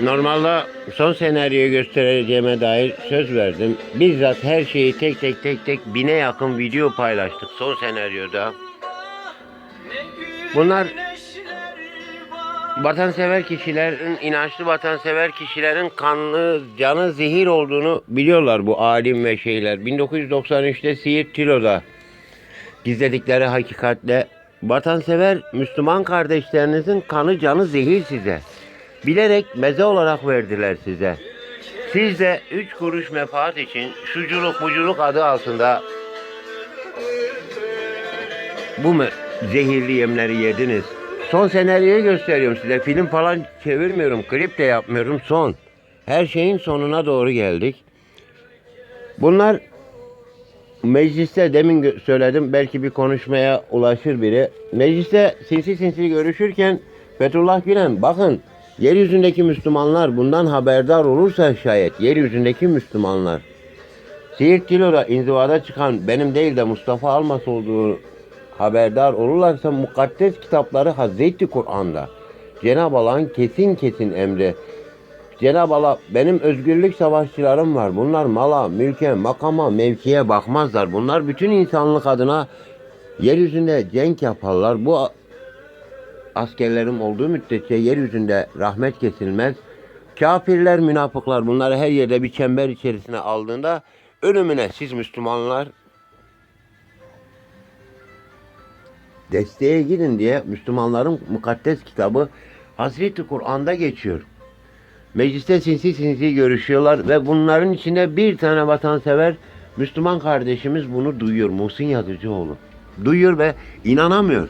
normalde son senaryoyu göstereceğime dair söz verdim. Bizzat her şeyi tek tek tek tek bine yakın video paylaştık son senaryoda. Bunlar vatansever kişilerin, inançlı vatansever kişilerin kanlı, canı zehir olduğunu biliyorlar bu alim ve şeyler. 1993'te Siirt Tilo'da gizledikleri hakikatle vatansever Müslüman kardeşlerinizin kanı canı zehir size. Bilerek meze olarak verdiler size. Siz de üç kuruş menfaat için şuculuk buculuk adı altında bu mu zehirli yemleri yediniz? Son senaryoyu gösteriyorum size. Film falan çevirmiyorum. Klip de yapmıyorum. Son. Her şeyin sonuna doğru geldik. Bunlar mecliste demin söyledim. Belki bir konuşmaya ulaşır biri. Mecliste sinsi sinsi görüşürken Fethullah Gülen bakın yeryüzündeki Müslümanlar bundan haberdar olursa şayet yeryüzündeki Müslümanlar Siirt Tilo'da inzivada çıkan benim değil de Mustafa Almas olduğu haberdar olurlarsa mukaddes kitapları Hazreti Kur'an'da Cenab-ı Allah'ın kesin kesin emri Cenab-ı Allah benim özgürlük savaşçılarım var. Bunlar mala, mülke, makama, mevkiye bakmazlar. Bunlar bütün insanlık adına yeryüzünde cenk yaparlar. Bu askerlerim olduğu müddetçe yeryüzünde rahmet kesilmez. Kafirler, münafıklar bunları her yerde bir çember içerisine aldığında ölümüne siz Müslümanlar desteğe gidin diye Müslümanların mukaddes kitabı Hazreti Kur'an'da geçiyor. Mecliste sinsi sinsi görüşüyorlar ve bunların içinde bir tane vatansever Müslüman kardeşimiz bunu duyuyor. Muhsin Yazıcıoğlu. Duyuyor ve inanamıyor.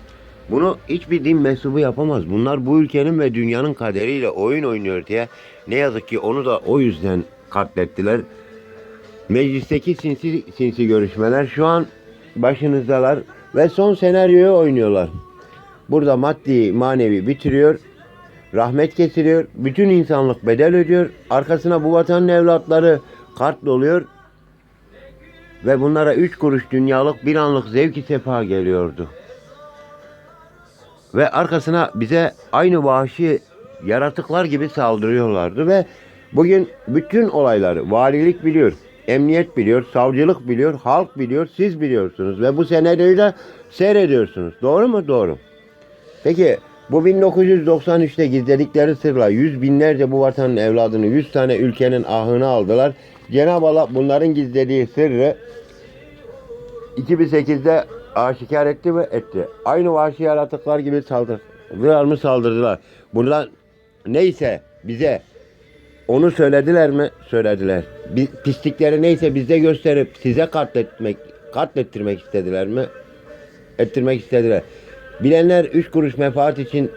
Bunu hiçbir din mensubu yapamaz. Bunlar bu ülkenin ve dünyanın kaderiyle oyun oynuyor diye ne yazık ki onu da o yüzden katlettiler. Meclisteki sinsi sinsi görüşmeler şu an başınızdalar ve son senaryoyu oynuyorlar. Burada maddi manevi bitiriyor. Rahmet kesiliyor. Bütün insanlık bedel ödüyor. Arkasına bu vatanın evlatları kart doluyor. Ve bunlara üç kuruş dünyalık bir anlık zevki sefa geliyordu. Ve arkasına bize aynı vahşi yaratıklar gibi saldırıyorlardı ve bugün bütün olayları valilik biliyor, emniyet biliyor, savcılık biliyor, halk biliyor, siz biliyorsunuz ve bu senaryoyu da seyrediyorsunuz. Doğru mu? Doğru. Peki bu 1993'te gizledikleri sırla yüz binlerce bu vatanın evladını, yüz tane ülkenin ahını aldılar. Cenab-ı Allah bunların gizlediği sırrı 2008'de aşikar etti ve etti. Aynı vahşi yaratıklar gibi saldırdılar mı saldırdılar. Bundan neyse bize onu söylediler mi? Söylediler. Bi- Pislikleri neyse bize gösterip size katletmek, katlettirmek istediler mi? Ettirmek istediler. Bilenler üç kuruş menfaat için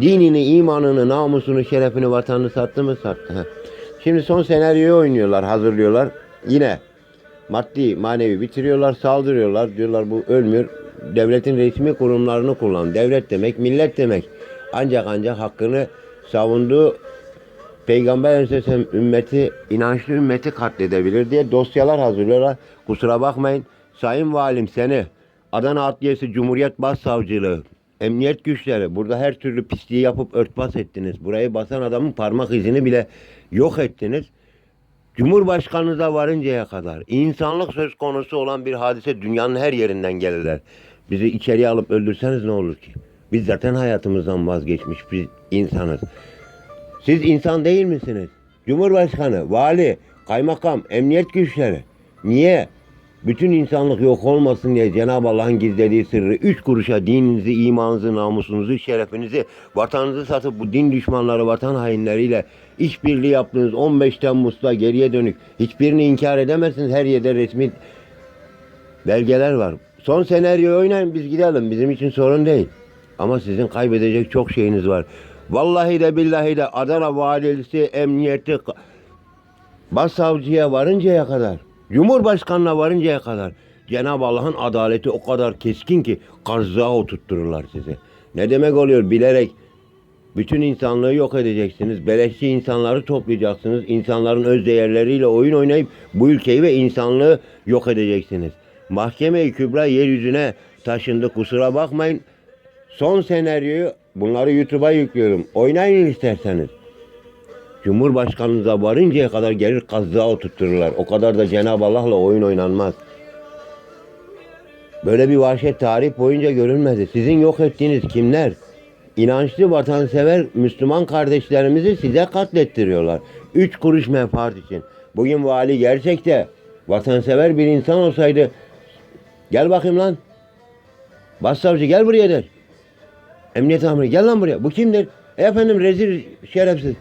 dinini, imanını, namusunu, şerefini, vatanını sattı mı? Sattı. Şimdi son senaryoyu oynuyorlar, hazırlıyorlar. Yine maddi, manevi bitiriyorlar, saldırıyorlar. Diyorlar bu ölmüyor. Devletin resmi kurumlarını kullan. Devlet demek, millet demek. Ancak ancak hakkını savunduğu Peygamber Aleyhisselam ümmeti, inançlı ümmeti katledebilir diye dosyalar hazırlıyorlar. Kusura bakmayın. Sayın Valim seni Adana Adliyesi Cumhuriyet Başsavcılığı, emniyet güçleri burada her türlü pisliği yapıp örtbas ettiniz. Burayı basan adamın parmak izini bile yok ettiniz. Cumhurbaşkanınıza varıncaya kadar insanlık söz konusu olan bir hadise dünyanın her yerinden gelirler. Bizi içeriye alıp öldürseniz ne olur ki? Biz zaten hayatımızdan vazgeçmiş bir insanız. Siz insan değil misiniz? Cumhurbaşkanı, vali, kaymakam, emniyet güçleri. Niye? Bütün insanlık yok olmasın diye Cenab-ı Allah'ın gizlediği sırrı üç kuruşa dininizi, imanınızı, namusunuzu, şerefinizi, vatanınızı satıp bu din düşmanları, vatan hainleriyle işbirliği yaptığınız 15 Temmuz'da geriye dönük hiçbirini inkar edemezsiniz. Her yerde resmi belgeler var. Son senaryoyu oynayın biz gidelim. Bizim için sorun değil. Ama sizin kaybedecek çok şeyiniz var. Vallahi de billahi de Adana valisi, emniyeti, başsavcıya varıncaya kadar, Cumhurbaşkanına varıncaya kadar Cenab-ı Allah'ın adaleti o kadar keskin ki karzığa oturttururlar sizi. Ne demek oluyor bilerek bütün insanlığı yok edeceksiniz. Beleşçi insanları toplayacaksınız. İnsanların öz değerleriyle oyun oynayıp bu ülkeyi ve insanlığı yok edeceksiniz. Mahkeme-i Kübra yeryüzüne taşındı. Kusura bakmayın. Son senaryoyu bunları YouTube'a yüklüyorum. Oynayın isterseniz. Cumhurbaşkanınıza varıncaya kadar gelir kazığa oturttururlar. O kadar da Cenab-ı Allah'la oyun oynanmaz. Böyle bir vahşet tarih boyunca görülmedi. Sizin yok ettiğiniz kimler? İnançlı, vatansever Müslüman kardeşlerimizi size katlettiriyorlar. Üç kuruş menfaat için. Bugün vali gerçekte vatansever bir insan olsaydı gel bakayım lan. Başsavcı gel buraya der. Emniyet amiri gel lan buraya. Bu kimdir? E efendim rezil şerefsiz.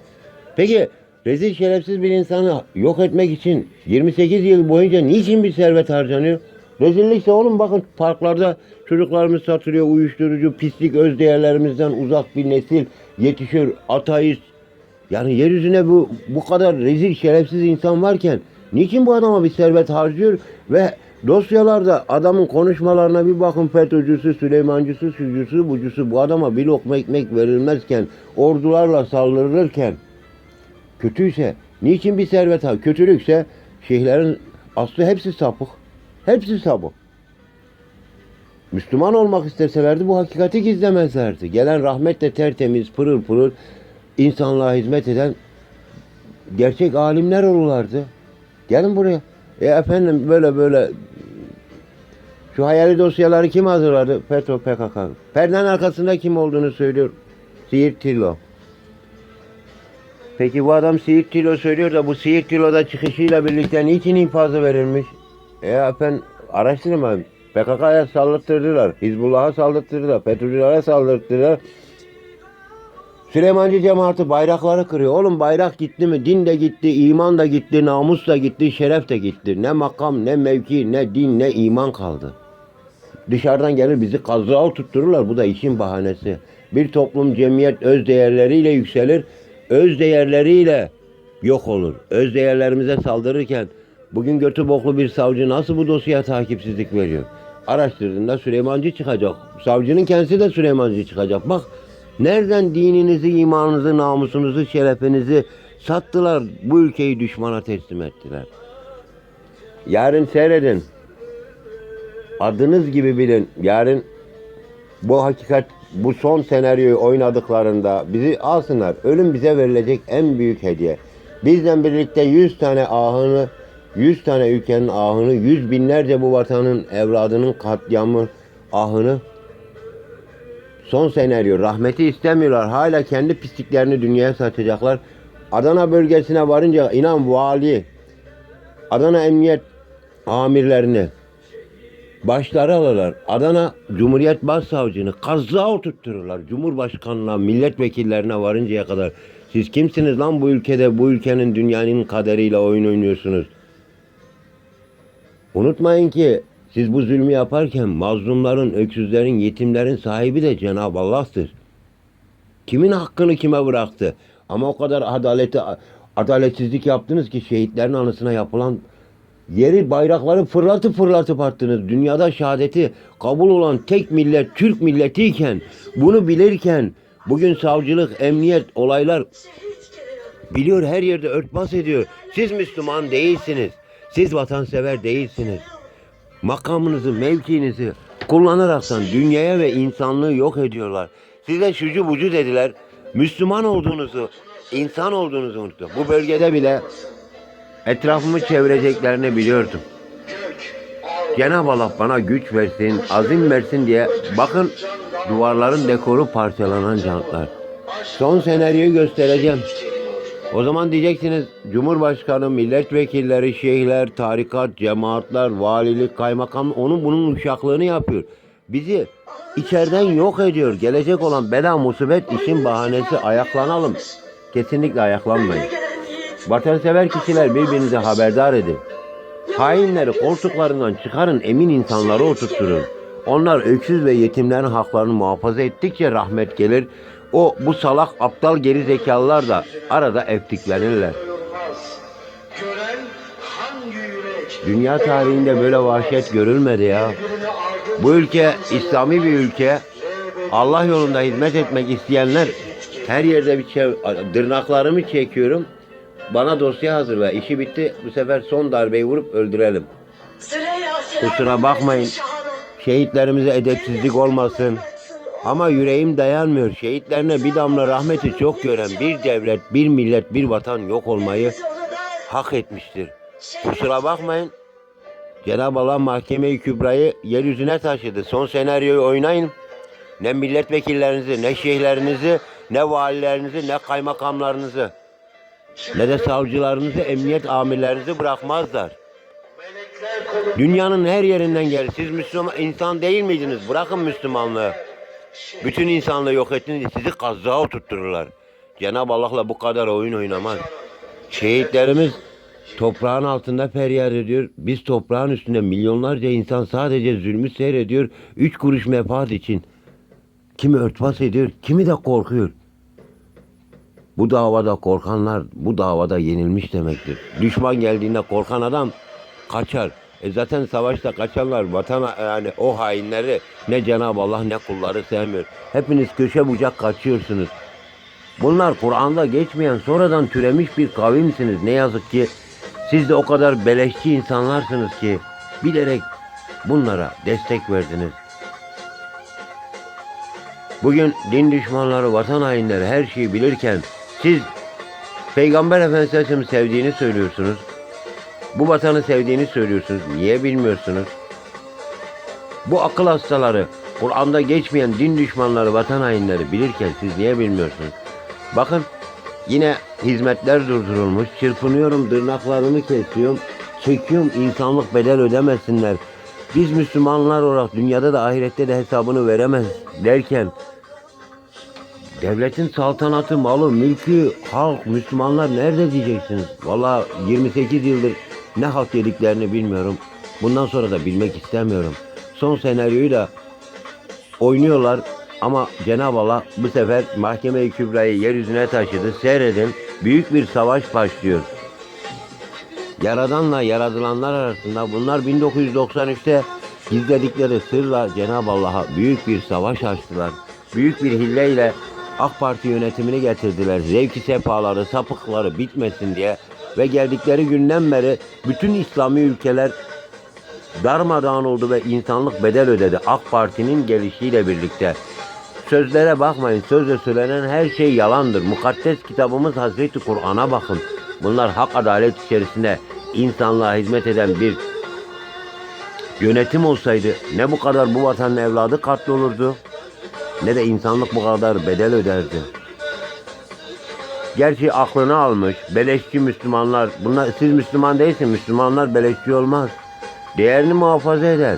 Peki rezil şerefsiz bir insanı yok etmek için 28 yıl boyunca niçin bir servet harcanıyor? Rezillikse oğlum bakın parklarda çocuklarımız satılıyor uyuşturucu, pislik, öz değerlerimizden uzak bir nesil yetişiyor, ateist. Yani yeryüzüne bu, bu kadar rezil, şerefsiz insan varken niçin bu adama bir servet harcıyor ve dosyalarda adamın konuşmalarına bir bakın FETÖ'cüsü, Süleymancısı, şucusu, bucusu bu adama bir lokma ekmek verilmezken, ordularla saldırılırken kötüyse niçin bir servet har? Kötülükse şeyhlerin aslı hepsi sapık. Hepsi sapık. Müslüman olmak isteselerdi bu hakikati gizlemezlerdi. Gelen rahmetle tertemiz, pırıl pırıl insanlığa hizmet eden gerçek alimler olurlardı. Gelin buraya. E efendim böyle böyle şu hayali dosyaları kim hazırladı? FETÖ, PKK. Perdenin arkasında kim olduğunu söylüyor. Siirt Tilo. Peki bu adam Siirt Tilo söylüyor da bu Siirt Tilo'da çıkışıyla birlikte niçin infazı verilmiş? E araştırın abi. PKK'ya saldırtırdılar. Hizbullah'a saldırtırdılar. FETÖ'cülere saldırtırdılar. Süleymancı cemaati bayrakları kırıyor. Oğlum bayrak gitti mi? Din de gitti, iman da gitti, namus da gitti, şeref de gitti. Ne makam, ne mevki, ne din, ne iman kaldı. Dışarıdan gelir bizi kazığa tuttururlar. Bu da işin bahanesi. Bir toplum, cemiyet öz değerleriyle yükselir. Öz değerleriyle yok olur. Öz değerlerimize saldırırken bugün götü boklu bir savcı nasıl bu dosyaya takipsizlik veriyor? Araştırdığında Süleymancı çıkacak. Savcının kendisi de Süleymancı çıkacak. Bak nereden dininizi, imanınızı, namusunuzu, şerefinizi sattılar. Bu ülkeyi düşmana teslim ettiler. Yarın seyredin. Adınız gibi bilin. Yarın bu hakikat bu son senaryoyu oynadıklarında bizi alsınlar. Ölüm bize verilecek en büyük hediye. Bizden birlikte 100 tane ahını, 100 tane ülkenin ahını, yüz binlerce bu vatanın evladının katliamı ahını son senaryo. Rahmeti istemiyorlar. Hala kendi pisliklerini dünyaya satacaklar. Adana bölgesine varınca inan vali, Adana Emniyet amirlerini başları alırlar. Adana Cumhuriyet Başsavcını kazığa oturttururlar. Cumhurbaşkanına, milletvekillerine varıncaya kadar. Siz kimsiniz lan bu ülkede, bu ülkenin dünyanın kaderiyle oyun oynuyorsunuz? Unutmayın ki siz bu zulmü yaparken mazlumların, öksüzlerin, yetimlerin sahibi de Cenab-ı Allah'tır. Kimin hakkını kime bıraktı? Ama o kadar adaleti, adaletsizlik yaptınız ki şehitlerin anısına yapılan yeri bayrakları fırlatıp fırlatıp attınız. Dünyada şehadeti kabul olan tek millet Türk milletiyken bunu bilirken bugün savcılık, emniyet, olaylar biliyor her yerde örtbas ediyor. Siz Müslüman değilsiniz. Siz vatansever değilsiniz. Makamınızı, mevkiinizi kullanaraktan dünyaya ve insanlığı yok ediyorlar. Size şucu bucu dediler. Müslüman olduğunuzu, insan olduğunuzu unuttu. Bu bölgede bile etrafımı çevireceklerini biliyordum. Cenab-ı Allah bana güç versin, azim versin diye bakın duvarların dekoru parçalanan cantlar. Son senaryoyu göstereceğim. O zaman diyeceksiniz Cumhurbaşkanı, milletvekilleri, şeyhler, tarikat, cemaatler, valilik, kaymakam onun bunun uşaklığını yapıyor. Bizi içeriden yok ediyor. Gelecek olan bela musibet işin bahanesi ayaklanalım. Kesinlikle ayaklanmayın. Vatansever kişiler birbirinize haberdar edin. Hainleri koltuklarından çıkarın, emin insanları oturtturun. Onlar öksüz ve yetimlerin haklarını muhafaza ettikçe rahmet gelir. O bu salak aptal geri zekalılar da arada eftiklenirler. Dünya tarihinde böyle vahşet görülmedi ya. Bu ülke İslami bir ülke. Allah yolunda hizmet etmek isteyenler her yerde bir çev- tırnaklarımı çekiyorum. Bana dosya hazır ve işi bitti. Bu sefer son darbeyi vurup öldürelim. Kusura bakmayın. Şehitlerimize edepsizlik olmasın. Ama yüreğim dayanmıyor. Şehitlerine bir damla rahmeti çok gören bir devlet, bir millet, bir vatan yok olmayı hak etmiştir. Kusura bakmayın. Cenab-ı Allah mahkeme-i kübrayı yeryüzüne taşıdı. Son senaryoyu oynayın. Ne milletvekillerinizi, ne şeyhlerinizi, ne valilerinizi, ne kaymakamlarınızı, ne de savcılarınızı, emniyet amirlerinizi bırakmazlar. Dünyanın her yerinden gelir. Siz Müslüman insan değil miydiniz? Bırakın Müslümanlığı. Bütün insanlığı yok ettiniz. Sizi kazığa oturttururlar. Cenab-ı Allah'la bu kadar oyun oynamaz. Şehitlerimiz toprağın altında feryat ediyor. Biz toprağın üstünde milyonlarca insan sadece zulmü seyrediyor. Üç kuruş menfaat için. Kimi örtbas ediyor, kimi de korkuyor. Bu davada korkanlar bu davada yenilmiş demektir. Düşman geldiğinde korkan adam kaçar. E zaten savaşta kaçanlar vatan yani o hainleri ne Cenab-ı Allah ne kulları sevmiyor. Hepiniz köşe bucak kaçıyorsunuz. Bunlar Kur'an'da geçmeyen sonradan türemiş bir kavimsiniz. Ne yazık ki siz de o kadar beleşçi insanlarsınız ki bilerek bunlara destek verdiniz. Bugün din düşmanları, vatan hainleri her şeyi bilirken siz Peygamber Efendimiz Aleyhisselam'ı sevdiğini söylüyorsunuz. Bu vatanı sevdiğini söylüyorsunuz. Niye bilmiyorsunuz? Bu akıl hastaları, Kur'an'da geçmeyen din düşmanları, vatan hainleri bilirken siz niye bilmiyorsunuz? Bakın yine hizmetler durdurulmuş. Çırpınıyorum, tırnaklarımı kesiyorum. Çekiyorum insanlık bedel ödemesinler. Biz Müslümanlar olarak dünyada da ahirette de hesabını veremez derken Devletin saltanatı, malı, mülkü, halk, Müslümanlar nerede diyeceksiniz? Valla 28 yıldır ne halt yediklerini bilmiyorum. Bundan sonra da bilmek istemiyorum. Son senaryoyu da oynuyorlar ama Cenab-ı Allah bu sefer mahkeme-i kübrayı yeryüzüne taşıdı. Seyredin büyük bir savaş başlıyor. Yaradanla yaratılanlar arasında bunlar 1993'te gizledikleri sırla Cenab-ı Allah'a büyük bir savaş açtılar. Büyük bir hilleyle AK Parti yönetimini getirdiler. Zevki sefaları, sapıkları bitmesin diye. Ve geldikleri günden beri bütün İslami ülkeler darmadağın oldu ve insanlık bedel ödedi. AK Parti'nin gelişiyle birlikte. Sözlere bakmayın. Sözle söylenen her şey yalandır. Mukaddes kitabımız Hazreti Kur'an'a bakın. Bunlar hak adalet içerisinde insanlığa hizmet eden bir yönetim olsaydı ne bu kadar bu vatanın evladı katlı olurdu ne de insanlık bu kadar bedel öderdi. Gerçi aklını almış, beleşçi Müslümanlar, bunlar siz Müslüman değilsin, Müslümanlar beleşçi olmaz. Değerini muhafaza eder.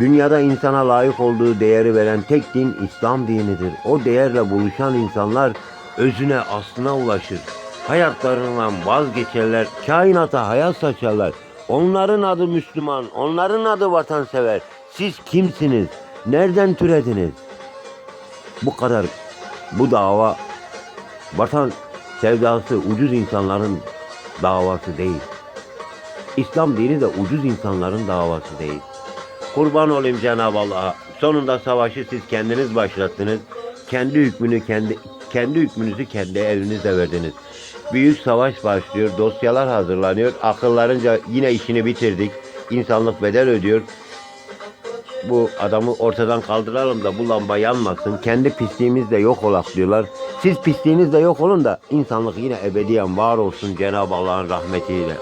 Dünyada insana layık olduğu değeri veren tek din İslam dinidir. O değerle buluşan insanlar özüne, aslına ulaşır. Hayatlarından vazgeçerler, kainata hayat saçarlar. Onların adı Müslüman, onların adı vatansever. Siz kimsiniz? Nereden türediniz? Bu kadar bu dava vatan sevdası ucuz insanların davası değil. İslam dini de ucuz insanların davası değil. Kurban olayım Cenab-ı Allah'a. Sonunda savaşı siz kendiniz başlattınız. Kendi hükmünü kendi kendi hükmünüzü kendi elinizle verdiniz. Büyük savaş başlıyor. Dosyalar hazırlanıyor. Akıllarınca yine işini bitirdik. İnsanlık bedel ödüyor. Bu adamı ortadan kaldıralım da bu lamba yanmasın. Kendi pisliğimizle yok olak diyorlar. Siz pisliğinizle yok olun da insanlık yine ebediyen var olsun Cenab-ı Allah'ın rahmetiyle.